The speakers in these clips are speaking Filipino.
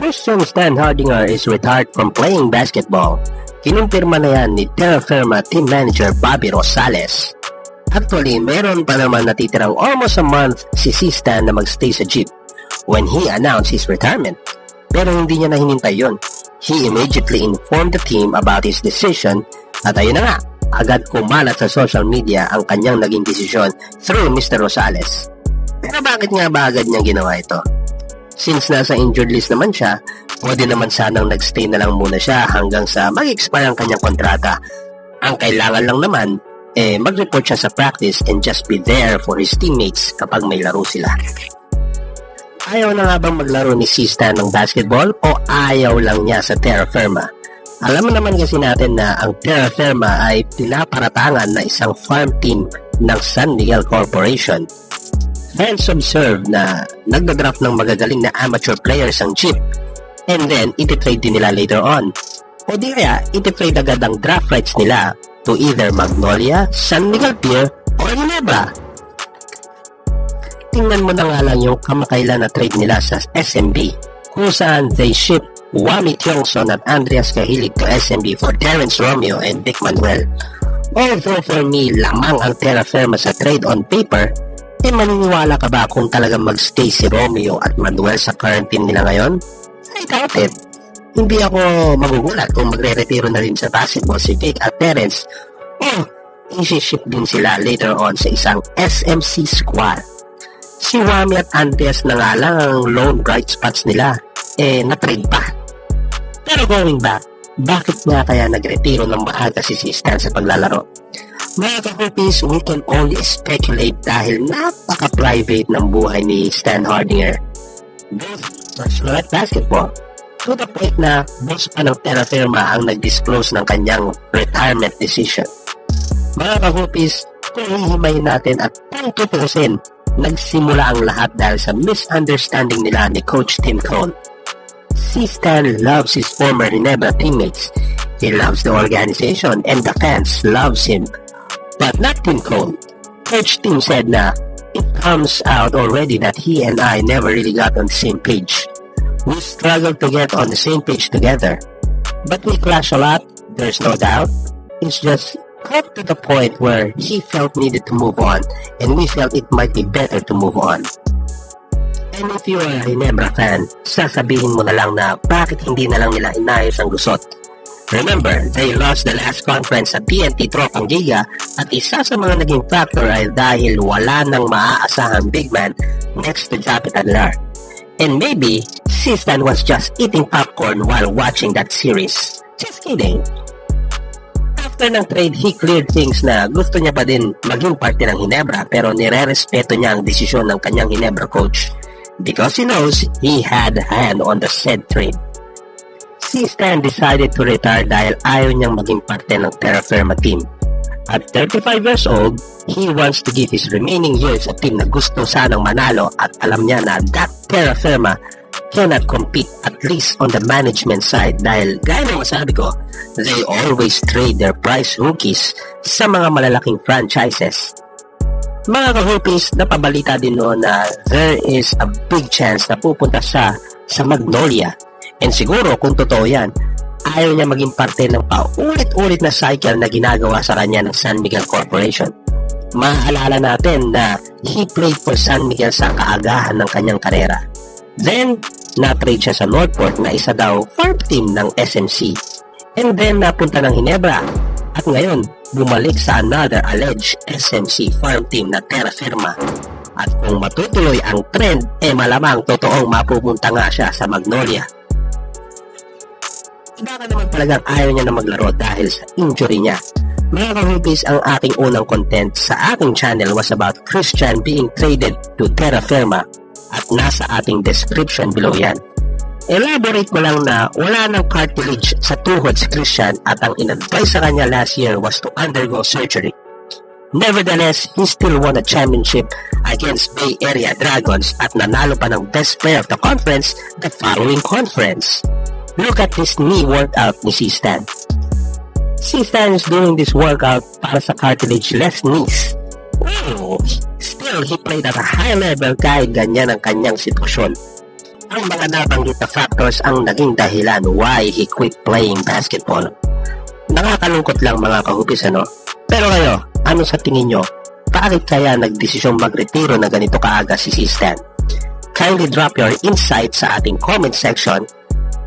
Christian Stan Hardinger is retired from playing basketball. Kinumpirma na yan ni Terra Firma team manager Bobby Rosales. Actually, meron pa naman natitirang almost a month si si Stan na magstay sa jeep when he announced his retirement. Pero hindi niya na hinintay yun. He immediately informed the team about his decision at ayun na nga, agad kumalat sa social media ang kanyang naging desisyon through Mr. Rosales. Pero bakit nga ba agad niyang ginawa ito? Since nasa injured list naman siya, pwede naman sanang nagstay na lang muna siya hanggang sa mag-expire ang kanyang kontrata. Ang kailangan lang naman, eh mag-report siya sa practice and just be there for his teammates kapag may laro sila. Ayaw na nga bang maglaro ni Sista ng basketball o ayaw lang niya sa Terra Firma? Alam mo naman kasi natin na ang Terra Firma ay pinaparatangan na isang farm team ng San Miguel Corporation. Fans observe na nagdadraft ng magagaling na amateur players ang Jeep and then ititrade din nila later on. O di kaya, ititrade agad ang draft rights nila to either Magnolia, San Miguel Pier, or Ginebra. Tingnan mo na nga lang yung kamakailan na trade nila sa SMB kung saan they ship Wami Tiongson at Andreas Cahilig to SMB for Terrence Romeo and Vic Manuel. Although for me, lamang ang Terra Firma sa trade on paper, eh maniniwala ka ba kung talagang magstay si Romeo at Manuel sa team nila ngayon? I doubt it. Hindi ako magugulat kung magre-retiro na rin sa basketball si Vic at Terrence o isi-ship din sila later on sa isang SMC squad. Si Wami at Andres na nga lang ang lone bright spots nila, eh na-trade pa. Pero going back, bakit nga kaya nagretiro ng maaga si Stan sa paglalaro? Mga kahupis, we can only speculate dahil napaka-private ng buhay ni Stan Hardinger. Both at basketball. To the point na boss pa ng Terra Firma ang nag-disclose ng kanyang retirement decision. Mga kahupis, kung hihimayin natin at kung tutusin, nagsimula ang lahat dahil sa misunderstanding nila ni Coach Tim Cone. Si Stan loves his former Ginebra teammates. He loves the organization and the fans loves him. But not Cone. Coach Tim said na it comes out already that he and I never really got on the same page. We struggled to get on the same page together. But we clash a lot, there's no doubt. It's just got to the point where he felt needed to move on and we felt it might be better to move on. And if you're a Ginebra fan, sasabihin mo na lang na bakit hindi na lang nila inayos ang gusot. Remember, they lost the last conference sa TNT Tropang Giga at isa sa mga naging factor ay dahil wala nang maaasahang big man next to Japet Aguilar. And maybe, Sistan was just eating popcorn while watching that series. Just kidding. After ng trade, he cleared things na gusto niya pa din maging parte ng Hinebra pero nire-respeto niya ang desisyon ng kanyang Hinebra coach because he knows he had hand on the said trade. Si Stan decided to retire dahil ayaw niyang maging parte ng Terra Firma team. At 35 years old, he wants to give his remaining years sa team na gusto sanang manalo at alam niya na that Terra Firma cannot compete at least on the management side dahil gaya ng masabi ko, they always trade their prize rookies sa mga malalaking franchises. Mga kahupis, napabalita din noon na there is a big chance na pupunta siya sa Magnolia. And siguro kung totoo yan, ayaw niya maging parte ng paulit-ulit na cycle na ginagawa sa kanya ng San Miguel Corporation. Maaalala natin na he played for San Miguel sa kaagahan ng kanyang karera. Then, na-trade siya sa Northport na isa daw farm team ng SMC. And then, napunta ng Hinebra. At ngayon, bumalik sa another alleged SMC farm team na Terra Firma. At kung matutuloy ang trend, eh malamang totoong mapupunta nga siya sa Magnolia. Baka naman talagang ayaw niya na maglaro dahil sa injury niya. Mga kahubis, ang aking unang content sa aking channel was about Christian being traded to Terra Firma at nasa ating description below yan. Elaborate mo lang na wala ng cartilage sa tuhod si Christian at ang in-advise sa kanya last year was to undergo surgery. Nevertheless, he still won a championship against Bay Area Dragons at nanalo pa ng best player of the conference the following conference. Look at this knee workout ni si Stan. Si Stan is doing this workout para sa cartilage-less knees. Wow! Still, he played at a high level kahit ganyan ang kanyang sitwasyon. ang mga nabanggit na factors ang naging dahilan why he quit playing basketball. Nakakalungkot lang mga kahupis ano? Pero kayo, ano sa tingin nyo? Bakit kaya nagdesisyong magretiro na ganito kaaga si si Stan? Kindly drop your insights sa ating comment section.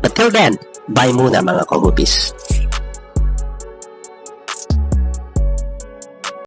But till then, bye muna mga kahupis.